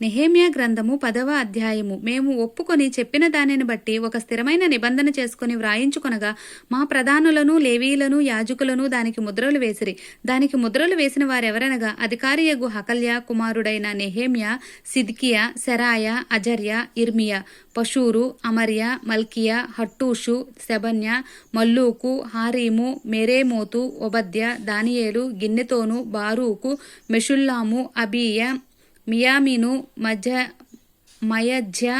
నెహేమియా గ్రంథము పదవ అధ్యాయము. మేము ఒప్పుకొని చెప్పిన దానిని బట్టి ఒక స్థిరమైన నిబంధన చేసుకుని వ్రాయించుకొనగా మా ప్రధానులను లేవీలను యాజకులను దానికి ముద్రలు వేసిరి. దానికి ముద్రలు వేసిన వారెవరనగా అధికారియగు హకల్య కుమారుడైన నెహేమియా సిద్కియా సెరాయ అజర్య ఇర్మియా పశూరు అమర్య మల్కియా హట్టూషు శబన్య మల్లూకు హారీము మెరేమోతు ఒబద్య దానియేలు గిన్నెతోను బారూకు మెషుల్లాము అబీయ మియామిను మధ్య మయజ్య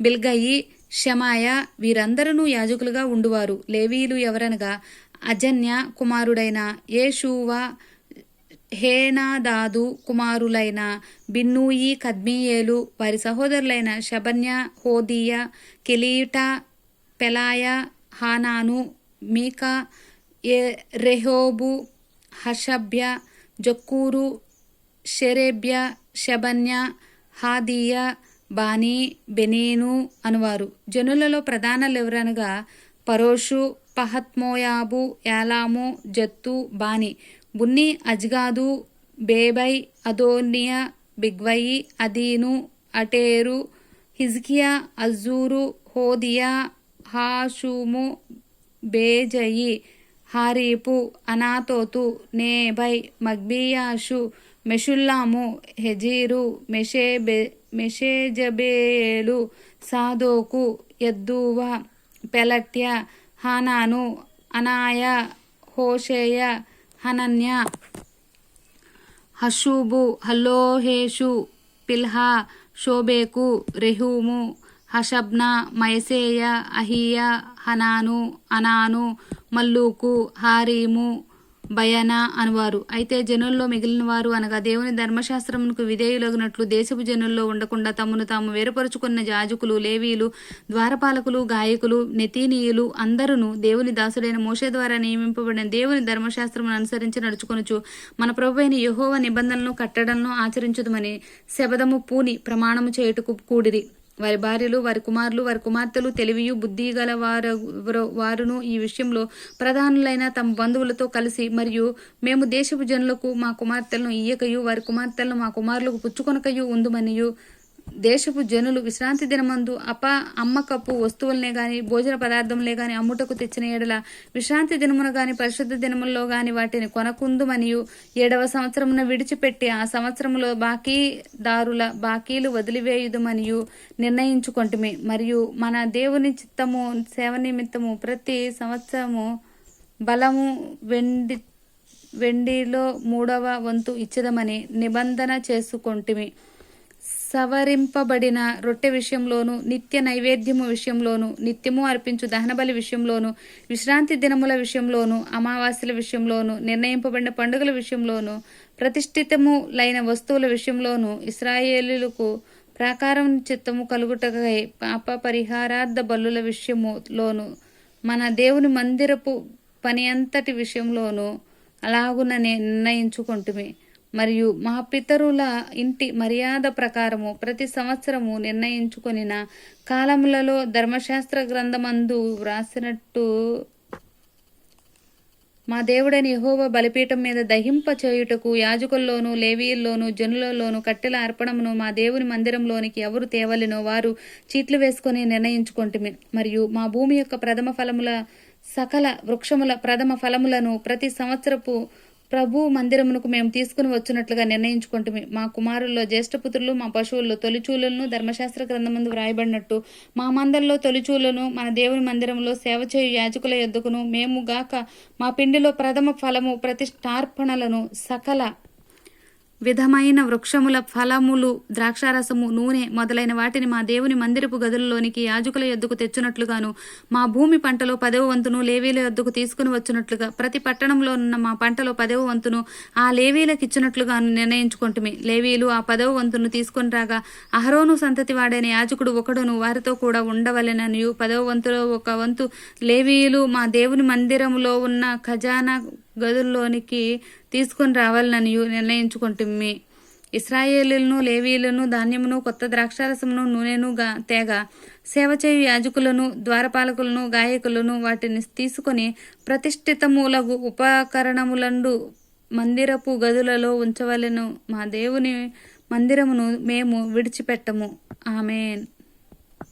బిల్గయి షమాయ వీరందరూ యాజకులుగా ఉండువారు. లేవీలు ఎవరనగా అజన్య కుమారుడైన ఏషూవా హేనాదాదు కుమారులైన బిన్నూయి కద్మీయేలు వారి సహోదరులైన శబన్య హోదియ కెలీటా పెలాయ హానాను మీకా ఏ రెహోబు హషభ్య జక్కూరు షెరేబ్య షబన్య హాదీయ బానీ బెనీను అనువారు. జనులలో ప్రధానులెవరనగా పరోషు పహత్మోయాబు యాలాము జత్తు బాని బున్ని అజ్గాదు బేబై అదోనియా బిగ్వయి అదీను అటేరు హిజ్కియా అజూరు హోదియా హాషుము బేజయి హారీపు అనాతోతు నేబై మగ్బియాషు మెషుల్లాము హెజీరు మెషేబె మెషేజబేలు సాదోకు యద్దూవ పెలట్య హానాను అనాయ హోషేయ హనన్య హషూబు హల్లోహేషు పిల్హా షోబేకు రెహూము హషబ్నా మైసేయ అహియ హనాను అనాను మల్లూకు హారీము భయానా అనువారు. అయితే జనుల్లో మిగిలిన వారు అనగా దేవుని ధర్మశాస్త్రమునకు విధేయులగినట్లు దేశపు జనుల్లో ఉండకుండా తమను తాము వేరుపరుచుకున్న జాజుకులు లేవీలు ద్వారపాలకులు గాయకులు నెతీనీయులు అందరూ దేవుని దాసుడైన మోషే ద్వారా నియమింపబడిన దేవుని ధర్మశాస్త్రమును అనుసరించి నడుచుకొనుచు మన ప్రభు అయిన యహోవ నిబంధనలను కట్టడలను ఆచరించుదమని శబదము పూని ప్రమాణము చేయుటకు కూడిరి. వారి భార్యలు వారి కుమారులు వారి కుమార్తెలు తెలివియు బుద్ధి గల వారు వారును ఈ విషయంలో ప్రధానులైన తమ బంధువులతో కలిసి మరియు మేము దేశపు జనులకు మా కుమార్తెలను ఇయ్యకయు వారి కుమార్తెలను మా కుమారులకు పుచ్చుకొనకయు ఉందుమనియు దేశపు జనులు విశ్రాంతి దినమందు అప అమ్మకపు వస్తువులనే గాని భోజన పదార్థంలే గాని అమ్ముటకు తెచ్చిన ఎడల విశ్రాంతి దినమున గాని పరిశుద్ధ దినముల్లో గాని వాటిని కొనకుందుమనియు ఏడవ సంవత్సరమున విడిచిపెట్టి ఆ సంవత్సరములో బాకీదారుల బాకీలు వదిలివేయుదుమనియు నిర్ణయించుకొంటిమి. మరియు మన దేవుని చిత్తము సేవ నిమిత్తము ప్రతి సంవత్సరము బలము వెండి వెండిలో మూడవ వంతు ఇచ్చదమని నిబంధన చేసుకొంటిమి. సవరింపబడిన రొట్టె విషయంలోను నిత్య నైవేద్యము విషయంలోను నిత్యము అర్పించు దహనబలి విషయంలోను విశ్రాంతి దినముల విషయంలోను అమావాస్యల విషయంలోను నిర్ణయింపబడిన పండుగల విషయంలోను ప్రతిష్ఠితములైన వస్తువుల విషయంలోను ఇస్రాయేలులకు ప్రాకారం చిత్తము కలుగుటకై పాప పరిహారార్థ బలుల విషయములోను మన దేవుని మందిరపు పని అంతటి విషయంలోను అలాగుననే నిర్ణయించుకుంటుమి. మరియు మా పితరుల ఇంటి మర్యాద ప్రకారము ప్రతి సంవత్సరము నిర్ణయించుకొనిన కాలములలో ధర్మశాస్త్ర గ్రంథమందు వ్రాసినట్టు మా దేవుడని యహోవ బలిపీఠం మీద దహింప చేయుటకు యాజకుల్లోను లేవీల్లోను జనులలోను కట్టెల అర్పణమును మా దేవుని మందిరంలోనికి ఎవరు తేవలెనో వారు చీట్లు వేసుకొని నిర్ణయించుకుంటుమి. మరియు మా భూమి యొక్క ప్రథమ ఫలముల సకల వృక్షముల ప్రథమ ఫలములను ప్రతి సంవత్సరపు ప్రభు మందిరమునకు మేము తీసుకుని వచ్చినట్లుగా నిర్ణయించుకుంటుమి మా కుమారుల్లో జ్యేష్ఠపుత్రులు మా పశువుల్లో తొలిచూలను ధర్మశాస్త్ర గ్రంథమందు వ్రాయబడినట్టు. మా మందల్లో తొలిచూలను మన దేవుని మందిరంలో సేవ చేయు యాజకుల యొద్దకును మేము గాక మా పిండిలో ప్రథమ ఫలము ప్రతిష్టార్పణలను సకల విధమైన వృక్షముల ఫలములు ద్రాక్షారసము నూనె మొదలైన వాటిని మా దేవుని మందిరపు గదులలోనికి యాజకుల యొద్దకు తెచ్చునట్లుగాను మా భూమి పంటలో పదవ వంతును లేవీల యొద్దకు తీసుకుని వచ్చినట్లుగా ప్రతి పట్టణంలో ఉన్న మా పంటలో పదవ వంతును ఆ లేవీలకు ఇచ్చినట్లుగాను నిర్ణయించుకుంటుమి. లేవీలు ఆ పదవ వంతును తీసుకొని రాగా అహరోను సంతతి వాడైన యాజకుడు ఒకడును వారితో కూడా ఉండవలెననియు. పదవ వంతులో ఒక వంతు లేవీయులు మా దేవుని మందిరములో ఉన్న ఖజానా గదుల్లోనికి తీసుకొని రావాలని నిర్ణయించుకుంటుమ్మి. ఇస్రాయేలును లేవీలను ధాన్యమును కొత్త ద్రాక్షారసమును నూనెను గా తేగ సేవ చేయు యాజకులను ద్వారపాలకులను గాయకులను వాటిని తీసుకొని ప్రతిష్ఠితములగు ఉపకరణములందు మందిరపు గదులలో ఉంచవలెను. మా దేవుని మందిరమును మేము విడిచిపెట్టము. ఆమెన్.